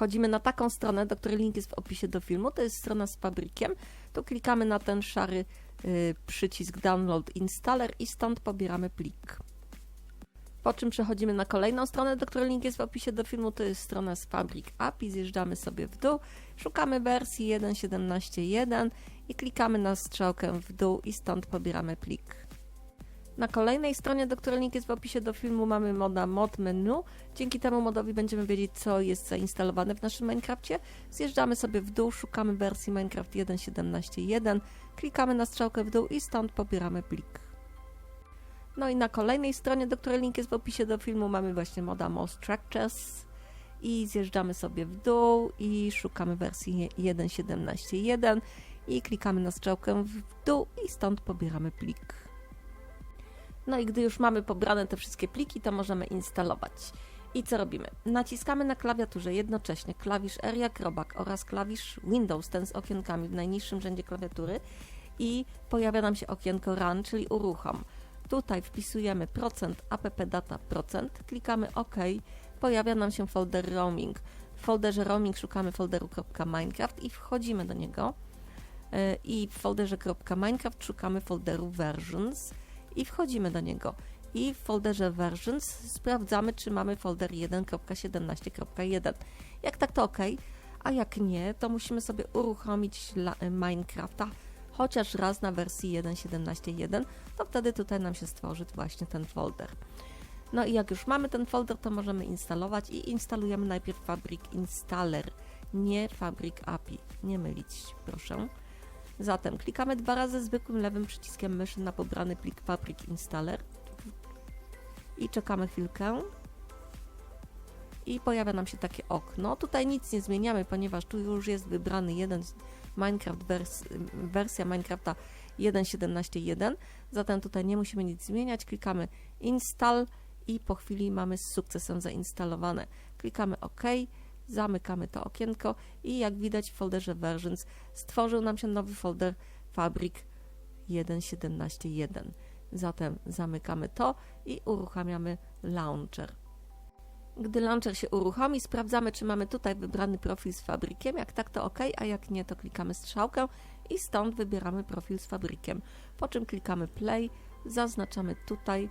wchodzimy na taką stronę, do której link jest w opisie do filmu. To jest strona z fabrykiem. Tu klikamy na ten szary y, przycisk Download Installer i stąd pobieramy plik. Po czym przechodzimy na kolejną stronę, do której link jest w opisie do filmu. To jest strona z Fabric API. Zjeżdżamy sobie w dół, szukamy wersji 1.17.1 i klikamy na strzałkę w dół i stąd pobieramy plik. Na kolejnej stronie, do której link jest w opisie do filmu, mamy moda mod menu. Dzięki temu modowi będziemy wiedzieć, co jest zainstalowane w naszym Minecrafcie. Zjeżdżamy sobie w dół, szukamy wersji Minecraft 1.17.1, klikamy na strzałkę w dół i stąd pobieramy plik. No i na kolejnej stronie, do której link jest w opisie do filmu, mamy właśnie moda Most Structures i zjeżdżamy sobie w dół i szukamy wersji 1.17.1 i klikamy na strzałkę w dół i stąd pobieramy plik. No i gdy już mamy pobrane te wszystkie pliki, to możemy instalować. I co robimy? Naciskamy na klawiaturze jednocześnie klawisz R jak robak oraz klawisz Windows, ten z okienkami w najniższym rzędzie klawiatury i pojawia nam się okienko Run, czyli uruchom. Tutaj wpisujemy procent appdata procent, klikamy OK, pojawia nam się folder roaming. W folderze roaming szukamy folderu .minecraft i wchodzimy do niego. Yy, I w folderze .minecraft szukamy folderu versions i wchodzimy do niego. I w folderze versions sprawdzamy, czy mamy folder 1.17.1. Jak tak, to OK, a jak nie, to musimy sobie uruchomić Minecrafta chociaż raz na wersji 1.17.1, to wtedy tutaj nam się stworzy właśnie ten folder. No i jak już mamy ten folder, to możemy instalować i instalujemy najpierw Fabric Installer, nie Fabric API. Nie mylić, proszę. Zatem klikamy dwa razy zwykłym lewym przyciskiem myszy na pobrany plik Fabric Installer i czekamy chwilkę i pojawia nam się takie okno. Tutaj nic nie zmieniamy, ponieważ tu już jest wybrany jeden Minecraft wers wersja Minecrafta 1.17.1, zatem tutaj nie musimy nic zmieniać. Klikamy Install i po chwili mamy z sukcesem zainstalowane. Klikamy OK, zamykamy to okienko i jak widać w folderze Versions stworzył nam się nowy folder Fabric 1.17.1. Zatem zamykamy to i uruchamiamy Launcher. Gdy launcher się uruchomi, sprawdzamy, czy mamy tutaj wybrany profil z fabrykiem. Jak tak, to OK, a jak nie, to klikamy strzałkę i stąd wybieramy profil z fabrykiem. Po czym klikamy Play, zaznaczamy tutaj,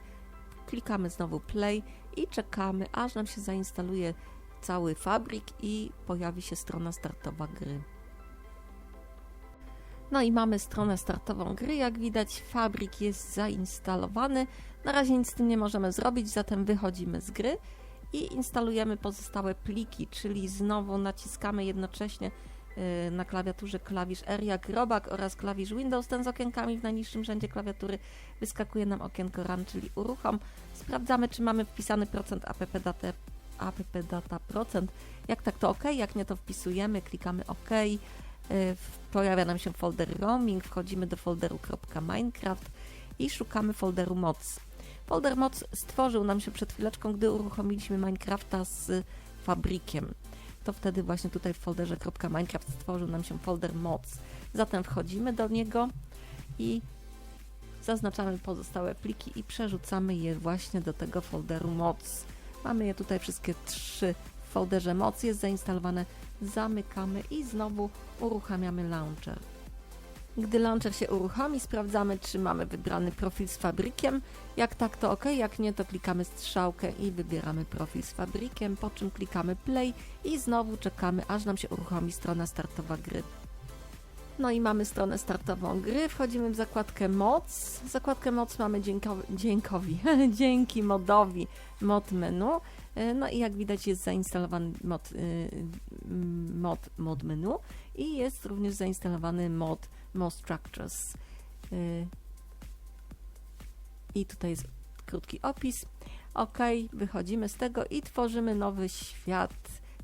klikamy znowu Play i czekamy, aż nam się zainstaluje cały fabryk i pojawi się strona startowa gry. No i mamy stronę startową gry. Jak widać, fabryk jest zainstalowany. Na razie nic z tym nie możemy zrobić, zatem wychodzimy z gry i instalujemy pozostałe pliki, czyli znowu naciskamy jednocześnie y, na klawiaturze klawisz R jak robak oraz klawisz Windows, ten z okienkami w najniższym rzędzie klawiatury. Wyskakuje nam okienko Run, czyli uruchom. Sprawdzamy, czy mamy wpisany procent app data, app data procent. Jak tak, to OK, jak nie, to wpisujemy, klikamy OK. Pojawia nam się folder roaming, wchodzimy do folderu .minecraft i szukamy folderu moc. Folder moc stworzył nam się przed chwileczką, gdy uruchomiliśmy Minecrafta z fabrykiem. To wtedy właśnie tutaj w folderze .minecraft stworzył nam się folder moc. Zatem wchodzimy do niego i zaznaczamy pozostałe pliki i przerzucamy je właśnie do tego folderu moc. Mamy je tutaj wszystkie trzy w folderze moc, jest zainstalowane, zamykamy i znowu uruchamiamy launcher. Gdy launcher się uruchomi, sprawdzamy, czy mamy wybrany profil z fabrykiem. Jak tak, to OK, jak nie, to klikamy strzałkę i wybieramy profil z fabrykiem, po czym klikamy play i znowu czekamy, aż nam się uruchomi strona startowa gry. No i mamy stronę startową gry, wchodzimy w zakładkę moc. Zakładkę moc mamy dziękowi, dzięki modowi mod menu. No i jak widać jest zainstalowany mod, y, mod, mod menu i jest również zainstalowany mod More Structures. Y, I tutaj jest krótki opis. OK, wychodzimy z tego i tworzymy nowy świat.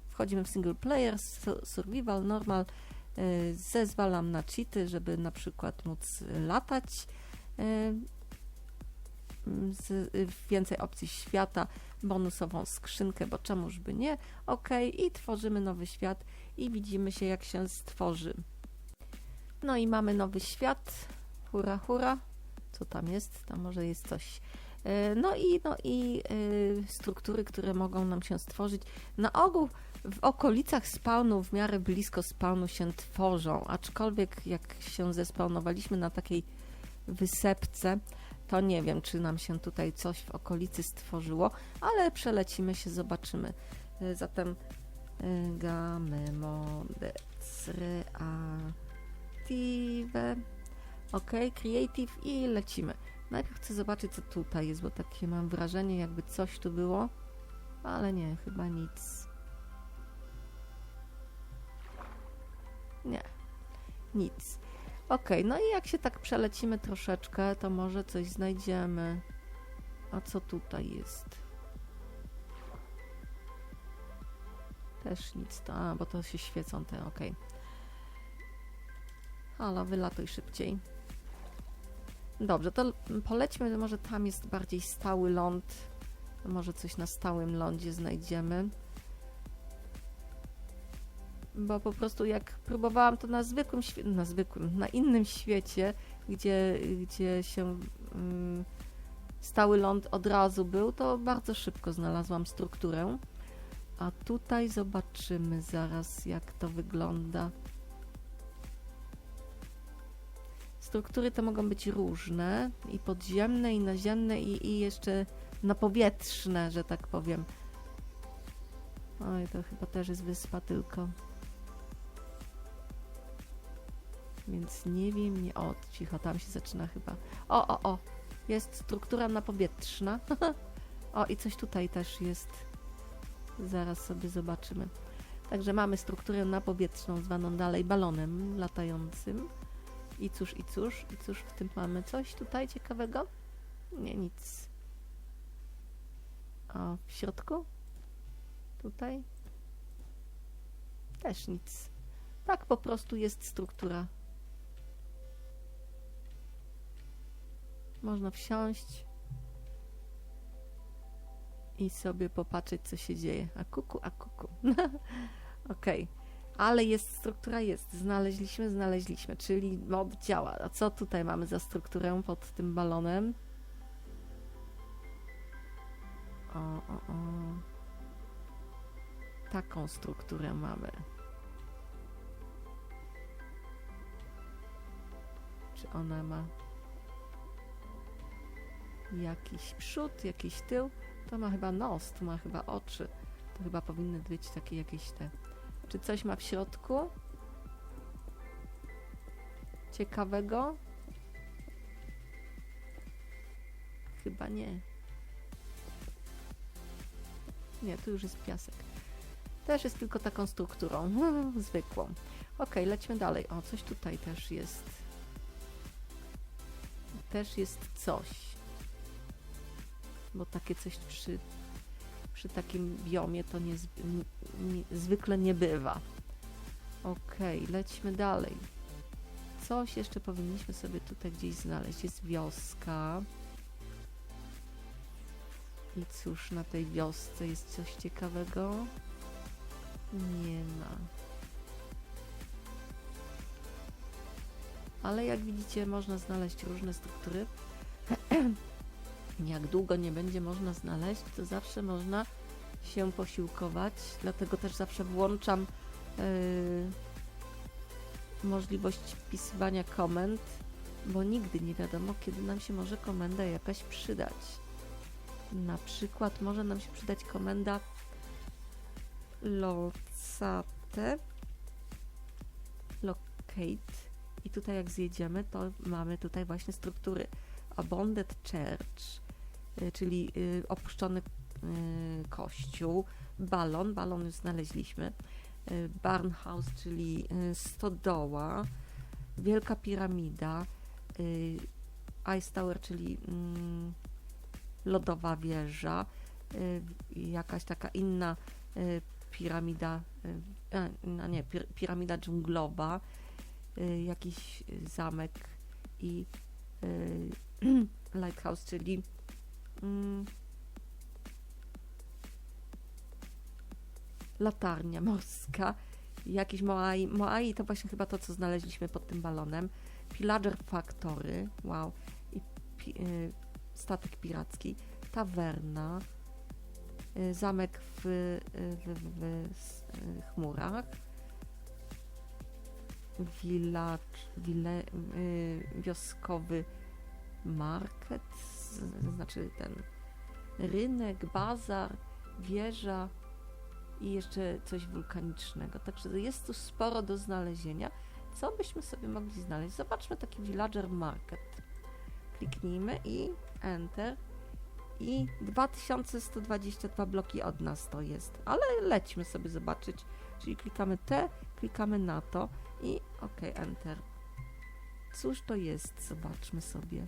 Wchodzimy w single player, survival, normal. Y, zezwalam na cheaty, żeby na przykład móc latać. Y, z, więcej opcji świata, bonusową skrzynkę, bo czemuż by nie. OK, i tworzymy nowy świat i widzimy się, jak się stworzy. No i mamy nowy świat. Hura, hura. Co tam jest? Tam może jest coś. E, No i, no i e, struktury, które mogą nam się stworzyć. Na ogół w okolicach spawnu, w miarę blisko spawnu się tworzą, aczkolwiek jak się zespawnowaliśmy na takiej wysepce, to nie wiem, czy nam się tutaj coś w okolicy stworzyło, ale przelecimy się, zobaczymy. E, Zatem e, game modec reactive ok, creative i lecimy. Najpierw chcę zobaczyć, co tutaj jest, bo takie mam wrażenie, jakby coś tu było, ale nie, chyba nic. Nie, nic. Ok, no i jak się tak przelecimy troszeczkę, to może coś znajdziemy. A co tutaj jest? Też nic, to, a, bo to się świecą te, ok. Halo, wylatuj szybciej. Dobrze, to polećmy, może tam jest bardziej stały ląd. Może coś na stałym lądzie znajdziemy. Bo po prostu jak próbowałam to na zwykłym na zwykłym, na innym świecie, gdzie, gdzie się mm, stały ląd od razu był, to bardzo szybko znalazłam strukturę. A tutaj zobaczymy zaraz, jak to wygląda. Struktury to mogą być różne, i podziemne, i naziemne, i, i jeszcze napowietrzne, że tak powiem. Oj, to chyba też jest wyspa tylko. Więc nie wiem, nie... O, cicho, tam się zaczyna chyba. O, o, o! Jest struktura napowietrzna. o, i coś tutaj też jest. Zaraz sobie zobaczymy. Także mamy strukturę napowietrzną, zwaną dalej balonem latającym. I cóż, i cóż, i cóż w tym mamy? Coś tutaj ciekawego? Nie, nic. A w środku? Tutaj? Też nic. Tak po prostu jest struktura. Można wsiąść i sobie popatrzeć, co się dzieje. A kuku, a kuku. Okej. Ale jest, struktura jest. Znaleźliśmy, znaleźliśmy, czyli mod działa. A co tutaj mamy za strukturę pod tym balonem? O, o, o. Taką strukturę mamy. Czy ona ma jakiś przód, jakiś tył? To ma chyba nos, tu ma chyba oczy. To chyba powinny być takie jakieś te czy coś ma w środku? Ciekawego? Chyba nie. Nie, tu już jest piasek. Też jest tylko taką strukturą, zwykłą. Ok, lećmy dalej. O, coś tutaj też jest. Też jest coś. Bo takie coś przy przy takim biomie to nie, nie, zwykle nie bywa. Okej, lećmy dalej. Coś jeszcze powinniśmy sobie tutaj gdzieś znaleźć. Jest wioska. I cóż, na tej wiosce jest coś ciekawego? Nie ma. Ale jak widzicie, można znaleźć różne struktury. jak długo nie będzie można znaleźć, to zawsze można się posiłkować. Dlatego też zawsze włączam yy, możliwość wpisywania komend, bo nigdy nie wiadomo, kiedy nam się może komenda jakaś przydać. Na przykład może nam się przydać komenda locate locate i tutaj jak zjedziemy, to mamy tutaj właśnie struktury Abandoned Church, czyli y, opuszczony y, kościół, balon, balon już znaleźliśmy, Barnhouse, czyli stodoła, Wielka Piramida, Ice Tower, czyli mm, lodowa wieża, jakaś taka inna piramida, a nie, piramida dżunglowa, jakiś zamek i lighthouse, czyli latarnia morska, jakiś Moai. Moai to właśnie chyba to, co znaleźliśmy pod tym balonem. Pillager Factory, wow. I pi, y, statek piracki, tawerna, y, zamek w, y, w, w, w y, chmurach, village, wille, y, wioskowy market, znaczy ten rynek, bazar, wieża i jeszcze coś wulkanicznego. Także jest tu sporo do znalezienia. Co byśmy sobie mogli znaleźć? Zobaczmy taki villager market. Kliknijmy i enter. I 2122 bloki od nas to jest. Ale lećmy sobie zobaczyć. Czyli klikamy T, klikamy na to i OK, enter. Cóż to jest? Zobaczmy sobie.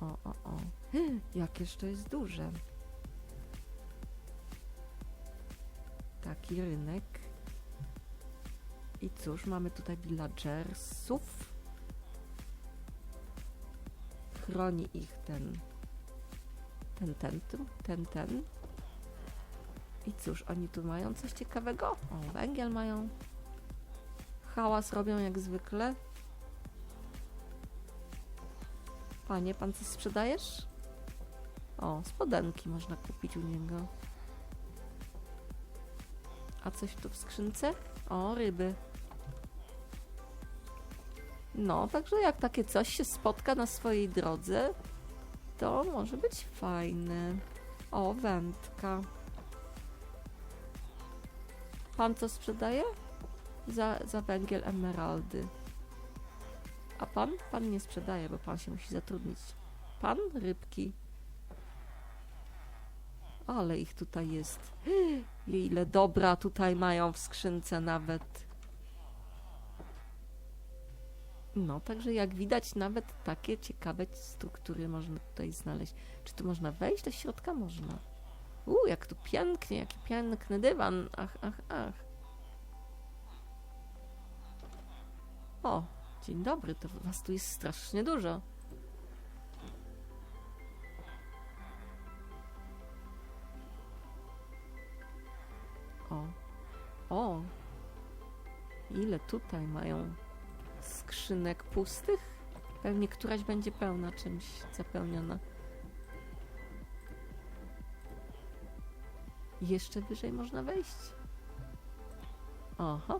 O, o, o. Jakież to jest duże. Taki rynek. I cóż, mamy tutaj villagersów. Chroni ich ten, ten, ten, tu, ten, ten. I cóż, oni tu mają coś ciekawego? O, węgiel mają. Hałas robią jak zwykle. Panie, pan coś sprzedajesz? O, spodenki można kupić u niego. A coś tu w skrzynce? O, ryby. No, także jak takie coś się spotka na swojej drodze, to może być fajne. O, wędka. Pan co sprzedaje? Za, za węgiel emeraldy. A pan? Pan nie sprzedaje, bo pan się musi zatrudnić. Pan? Rybki. Ale ich tutaj jest. Ile dobra tutaj mają w skrzynce nawet. No, także jak widać, nawet takie ciekawe struktury można tutaj znaleźć. Czy tu można wejść do środka? Można. Uuu, jak tu pięknie, jaki piękny dywan. Ach, ach, ach. O, dzień dobry, to was tu jest strasznie dużo. O, o, ile tutaj mają skrzynek pustych? Pewnie któraś będzie pełna czymś zapełniona. Jeszcze wyżej można wejść. Aha.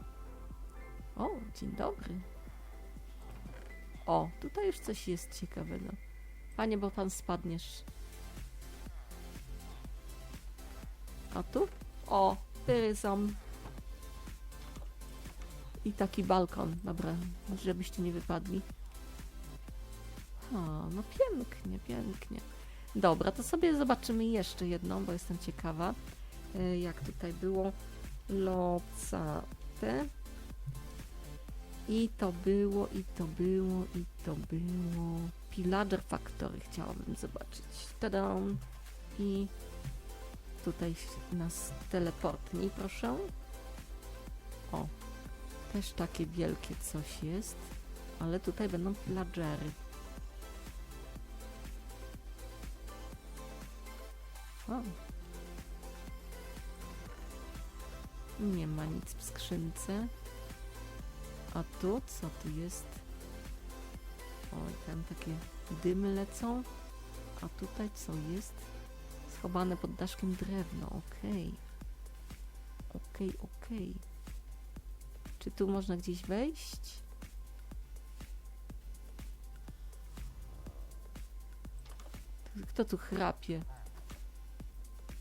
O, dzień dobry. O, tutaj już coś jest ciekawego. Panie, bo pan spadniesz. A tu? O, pyry są. I taki balkon. Dobra, żebyście nie wypadli. O, no pięknie, pięknie. Dobra, to sobie zobaczymy jeszcze jedną, bo jestem ciekawa, y, jak tutaj było. Locate. I to było, i to było, i to było. Pillager Factory chciałabym zobaczyć. Tada! I tutaj nas teleportnij, proszę. O, też takie wielkie coś jest, ale tutaj będą pillagery. O. Nie ma nic w skrzynce. A tu co tu jest? Oj, tam takie dymy lecą. A tutaj co jest? Schowane pod daszkiem drewno, okej. Okej, okej. Czy tu można gdzieś wejść? Kto tu chrapie?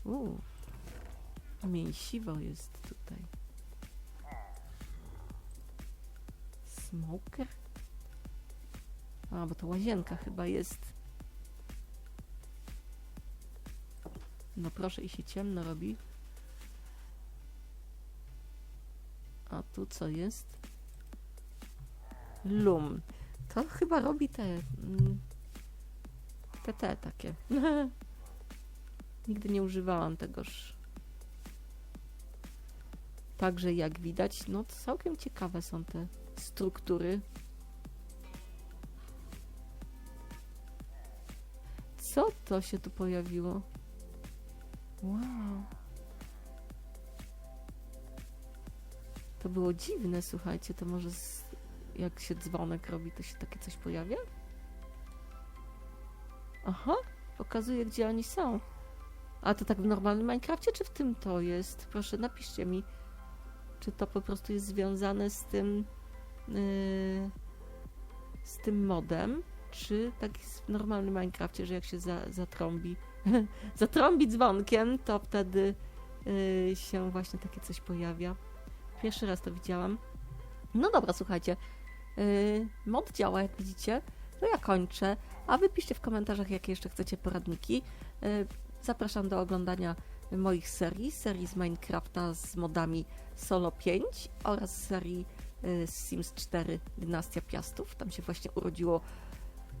Uuu. Mięsiwo jest tutaj. Smoker? A, bo to łazienka chyba jest. No proszę, i się ciemno robi. A tu co jest? Lum. To chyba robi te... mm, Te, te takie. Nigdy nie używałam tegoż. Także jak widać, no całkiem ciekawe są te struktury. Co to się tu pojawiło? Wow. To było dziwne, słuchajcie, to może z, jak się dzwonek robi, to się takie coś pojawia? Aha, pokazuje, gdzie oni są. A to tak w normalnym Minecrafcie, czy w tym to jest? Proszę, napiszcie mi, czy to po prostu jest związane z tym z tym modem, czy tak jest w normalnym Minecrafcie, że jak się za, zatrąbi zatrąbi dzwonkiem, to wtedy yy, się właśnie takie coś pojawia. Pierwszy raz to widziałam. No dobra, słuchajcie. Yy, mod działa, jak widzicie. No ja kończę, a wy piszcie w komentarzach, jakie jeszcze chcecie poradniki. Zapraszam do oglądania moich serii, serii z Minecrafta z modami Solo 5 oraz serii z Sims 4 Dynastia Piastów. Tam się właśnie urodziło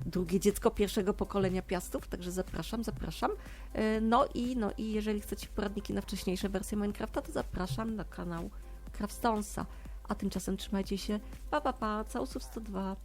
drugie dziecko pierwszego pokolenia Piastów, także zapraszam, zapraszam. Yy, No i, no i jeżeli chcecie poradniki na wcześniejsze wersje Minecrafta, to zapraszam na kanał Craftstonesa. A tymczasem trzymajcie się. Pa, pa, pa. Całusów 102.